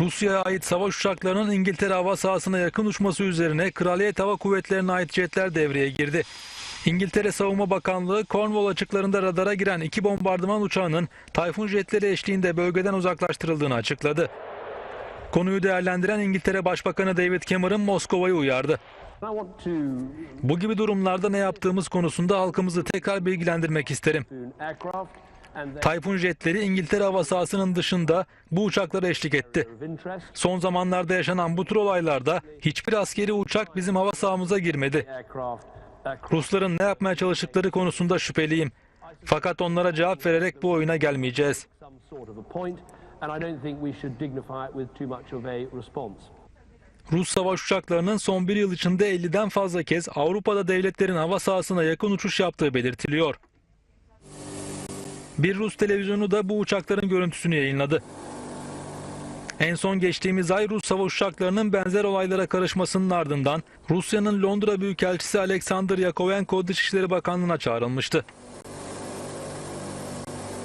Rusya'ya ait savaş uçaklarının İngiltere hava sahasına yakın uçması üzerine Kraliyet Hava Kuvvetleri'ne ait jetler devreye girdi. İngiltere Savunma Bakanlığı Cornwall açıklarında radara giren iki bombardıman uçağının Tayfun jetleri eşliğinde bölgeden uzaklaştırıldığını açıkladı. Konuyu değerlendiren İngiltere Başbakanı David Cameron Moskova'yı uyardı. Bu gibi durumlarda ne yaptığımız konusunda halkımızı tekrar bilgilendirmek isterim. Tayfun jetleri İngiltere hava sahasının dışında bu uçaklara eşlik etti. Son zamanlarda yaşanan bu tür olaylarda hiçbir askeri uçak bizim hava sahamıza girmedi. Rusların ne yapmaya çalıştıkları konusunda şüpheliyim. Fakat onlara cevap vererek bu oyuna gelmeyeceğiz. Rus savaş uçaklarının son bir yıl içinde 50'den fazla kez Avrupa'da devletlerin hava sahasına yakın uçuş yaptığı belirtiliyor. Bir Rus televizyonu da bu uçakların görüntüsünü yayınladı. En son geçtiğimiz ay Rus savaş uçaklarının benzer olaylara karışmasının ardından Rusya'nın Londra Büyükelçisi Alexander Yakovenko Dışişleri Bakanlığı'na çağrılmıştı.